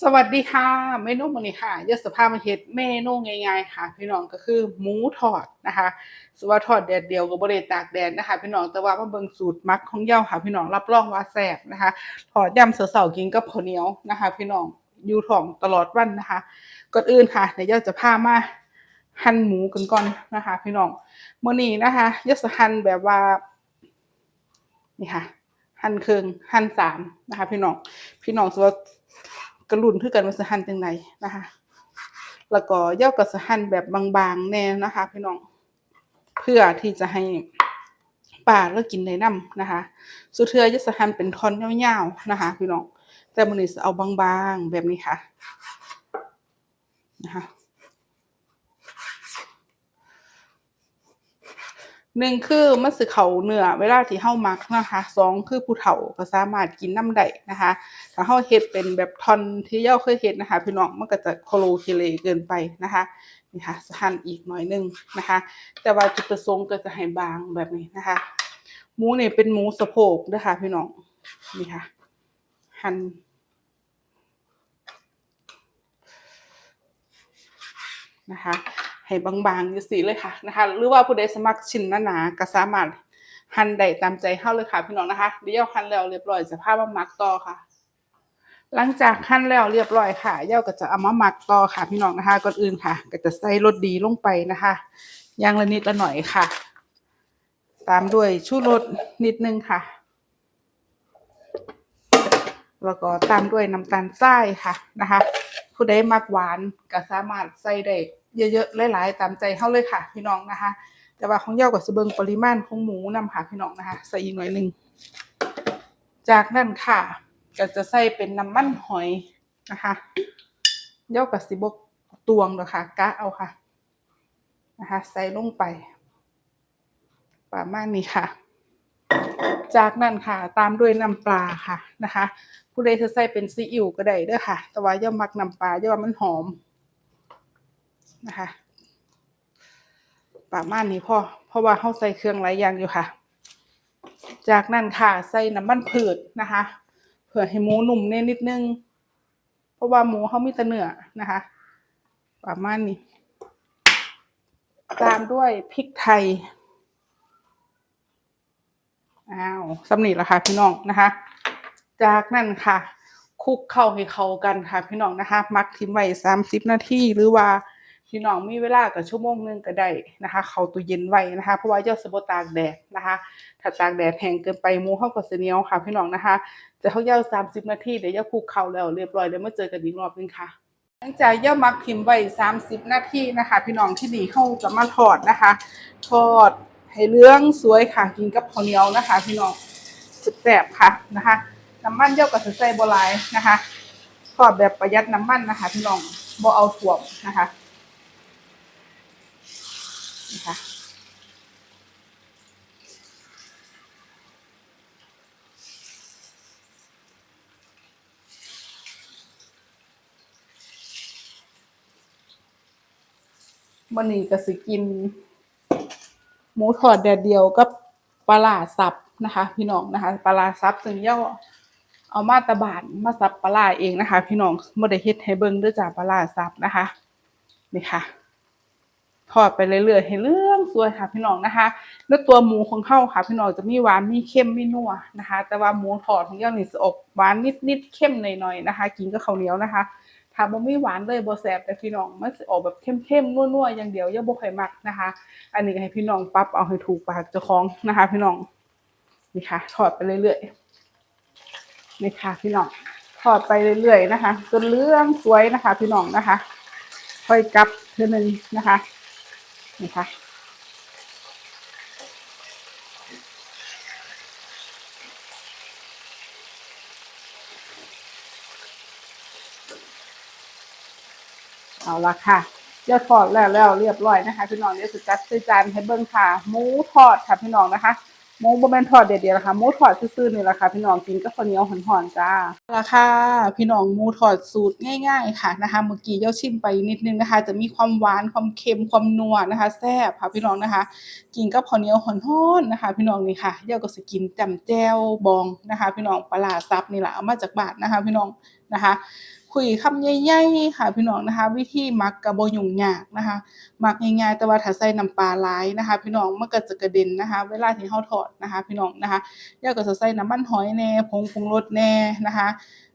สวัสดีค่ะเมนูมื้อนี้ค่ะยศภาพมาเฮ็ดเมนูง่ายๆค่ะ พี่น้องก็คือหมูทอดนะคะสว่าทอดแดดเดียวก็บ่ได้ตากแดดนะคะ พี่น้องแต่ว่ามาเบิ่งสูตรมักของเย้าค่ะ พี่น้องรับรองว่าแซ่บนะคะทอดยามเช้าๆกินกับข้าวเหนียวนะคะ พี่น้องอยู่ท้องตลอดวันนะคะก่อนอื่นค่ะเดี๋ยวเย้าจะพามาหั่นหมูกันก่อนนะคะ พี่น้องมื้อนี้นะคะยศหั่นแบบว่านี่ค่ะหั่นครึ่งหั่นสามนะคะ พี่น้องพี่น้องสว่า กระลุ่นคือกันว่าสิหั่นจังไดนะคะ แล้วก็ย่อกับสิหั่นแบบบางๆแน่นะคะพี่น้องเพื่อที่จะให้ปลาเรากินในน้ำนะคะ สุดเทือจะสหั่นเป็นท่อนยาวๆนะคะ พี่น้องแต่มันนี้สิเอาบางๆแบบนี้ค่ะนะคะ หนึ่งคือมันสิเขาเนื้อเวลาที่เฮามักนะคะสองคือผู้เฒ่าก็สามารถกินน้ำได้นะคะถ้าเฮาเฮ็ดเป็นแบบทอนที่เย้าเคยเฮ็ดนะคะพี่น้องมันก็จะโคโลเคเลเกินไปนะคะนี่ค่ะสิหั่นอีกหน่อยหนึงนะคะ แต่ว่าจุดประสงค์ก็จะให้บางแบบนี้นะคะ หมูเนี่ยเป็นหมูสะโพกเด้อค่ะพี่น้องนี่ค่ะหั่นนะคะ ให้บางๆจังซี่เลยค่ะนะคะ หรือว่าผู้ใดสมัครชิ้นหนาๆก็สามารถหั่นได้ตามใจเฮาเลยค่ะพี่น้องนะคะเดี๋ยวหั่นแล้วเรียบร้อยจะพามาหมักต่อค่ะ หลังจากหั่นแล้วเรียบร้อยค่ะเย้าก็จะเอามาหมักต่อค่ะพี่น้องนะคะก่อนอื่นค่ะ ก็จะใส่รสดีลงไปนะคะย่างละนิดละหน่อยค่ะ ตามด้วยชูรสนิดนึงค่ะ แล้วก็ตามด้วยน้ำตาลทรายค่ะนะคะ ผู้ใดมักหวานก็สามารถใส่ได้ เยอะๆหลายๆตามใจเฮาเลยค่ะ พี่น้องนะคะ แต่ว่าของเย้าก็สิเบิงปริมาณของหมูนำค่ะพี่น้องนะคะ ใส่อีกหน่อยหนึ่งจากนั้นค่ะ ก็จะใส่เป็นน้ำมันหอยนะคะเย้าก็สิบ่ตวงดอกค่ะกะเอาค่ะนะคะ ใส่ลงไปประมาณนี้ค่ะ จากนั้นค่ะ ตามด้วยน้ำปลาค่ะนะคะ ผู้ใดจะใส่เป็นซีอิ๊วก็ได้เด้อค่ะ แต่ว่าย่ามักน้ำปลาย่าว่ามันหอม นะคะประมาณนี้พ่อเพราะว่าเฮาใส่เครื่องหลายอย่างอยู่ค่ะ จากนั้นค่ะใส่น้ำมันพืชนะคะเพื่อให้หมูหนุ่มแน่นิดนึง เพราะว่าหมูเขามีแต่เนื้อนะคะ ประมาณนี้ ตามด้วยพริกไทยอ้าวสำนีแล้วค่ะพี่น้องนะคะ จากนั้นค่ะคลุกเข้าให้เข้ากันค่ะพี่น้องนะคะ มักทิ้งไว้สามสิบนาทีหรือว่า พี่น้องมีเวลากับชั่วโมงหนึงก็ได้นะคะ เขาตู้เย็นไว้นะคะ เพราะว่าเจ้าสบตากแดดนะคะ ถ้าตากแดดแห้งเกินไปมูเข้าก็สิเนียวค่ะ พี่น้องนะคะจะเขาเย่าสามสิบนาทีเดี๋ยวย่าคลุกเข้าแล้วเรียบร้อยเดี๋ยวมาเจอกันอีกรอบนึงค่ะหลังจากย่ามักพิมพ์ไว้สามสิบนาทีนะคะ พี่น้องที่นี่เข้าจะมาทอดนะคะ ทอดให้เหลืองสวยค่ะกินกับข้าวเหนียวนะคะ พี่น้องสุดแซ่บค่ะนะคะน้ำมันเย่ากับใส่บัวลายนะคะทอดแบบประหยัดน้ำมันนะคะ พี่น้องบ่เอาถ่วมนะคะ นะคะวันนี้ก็สิกิน หมูทอดแดดเดียวกับปลาสับนะคะ พี่น้องนะคะ ปลาสับซึ่งเย่าเอามาตะบานมาสับปลาเองนะคะ พี่น้องบ่ได้เฮ็ดให้เบิ่งด้วยจ้าปลาร้าสับนะคะนี่ค่ะ ทอดไปเรื่อยๆให้เหลืองสวยค่ะพี่น้องนะคะแล้วตัวหมูของเข้าค่ะพี่น้องจะมีหวานมีเค็มมีนัวนะคะ แต่ว่าหมูทอดของเย่านี่สิออกหวานนิดๆเค็มหน่อยๆนะคะ กินกับข้าวเหนียวนะคะถ้าบ่มีหวานเลยบ่แซ่บแต่พี่น้องมันสิออกแบบเข้มๆนัวๆอย่างเดียวอย่าบ่ค่อยมักนะคะ อันนี้ให้พี่น้องปรับเอาให้ถูกปากเจ้าของนะคะ พี่น้องนี่ค่ะทอดไปเรื่อยๆนี่ค่ะพี่น้องทอดไปเรื่อยๆนะคะจนเหลืองสวยนะคะ พี่น้องนะคะ ค่อยกลับเทื่อนึงนะคะ นี่คะ เอาละค่ะเดี๋ยวทอดแล้วแล้วเรียบร้อยนะคะ พี่น้องเดี๋ยวจะจัดใส่จานให้เบิ่งค่ะหมูทอดค่ะพี่น้องนะคะ หมูบ่แมนทอดเดียวนะคะหมูทอดซื่อๆนี่แหละค่ะพี่น้องกินกับข้าวเหนียวหอนๆจ้าราคาพี่น้องหมูทอดสูตรง่าย ๆ ค่ะนะคะเมื่อกี้เย้าชิมไปนิดนึงนะคะ จะมีความหวานความเค็มความนัวนะคะแซ่บค่ะพี่น้องนะคะ กินกับข้าวเหนียวหอนๆนะคะ พี่น้องนี่ค่ะเย้าก็สิกินจำแจ่วบองนะคะ พี่น้องปลาซับนี่แหละเอามาจากบ้านนะคะ พี่น้องนะคะ คุยคำใหญ่ๆค่ะพี่น้องนะคะ วิธีหมักกระโบยุ่งยากนะคะหมักง่ายๆแต่ว่าถ้าใส่น้ำปลาหลายนะคะ พี่น้องมันก็จะกระเด็นนะคะ เวลาที่เราทอดนะคะ พี่น้องนะคะย่าก็จะใส่น้ำมันหอยแน่ผงปรุงรสแน่นะคะ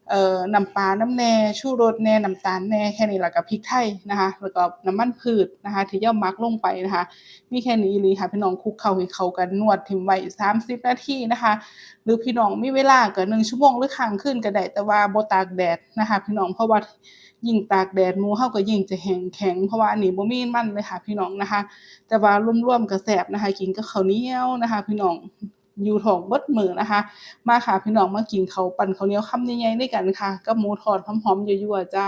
เอ่อน้ำปลาน้ำแหน่ชูรสแหน่น้ำตาลแหน่แค่นี้แล้วก็พริกไทยนะคะแล้วก็น้ำมันพืชนะคะที่ย่าหมักลงไปนะคะ มีแค่นี้อีหลีค่ะพี่น้องคลุกเข้าให้เข้ากันนวดทิ่มไว้30 นาทีนะคะ หรือพี่น้องมีเวลาก็1ชั่วโมงหรือค้างคืนก็ได้แต่ว่าบ่ตากแดดนะคะพี่น้องเพราะว่ายิ่งตากแดดหมูเราก็ยิ่งจะแห้งแข็งเพราะว่าอันนี้บ่มีมันเลยค่ะพี่น้องนะคะ แต่ว่าร่วมๆก็แซ่บนะคะกินกับข้าวเหนียวนะคะ พี่น้อง อยู่ทองเบิดมือนะคะ มาค่ะพี่น้องมากินเขาปั่นเขาเหนียวคำใหญ่ๆด้วยกันค่ะ กับหมูทอดหอมๆยั่วๆจ้า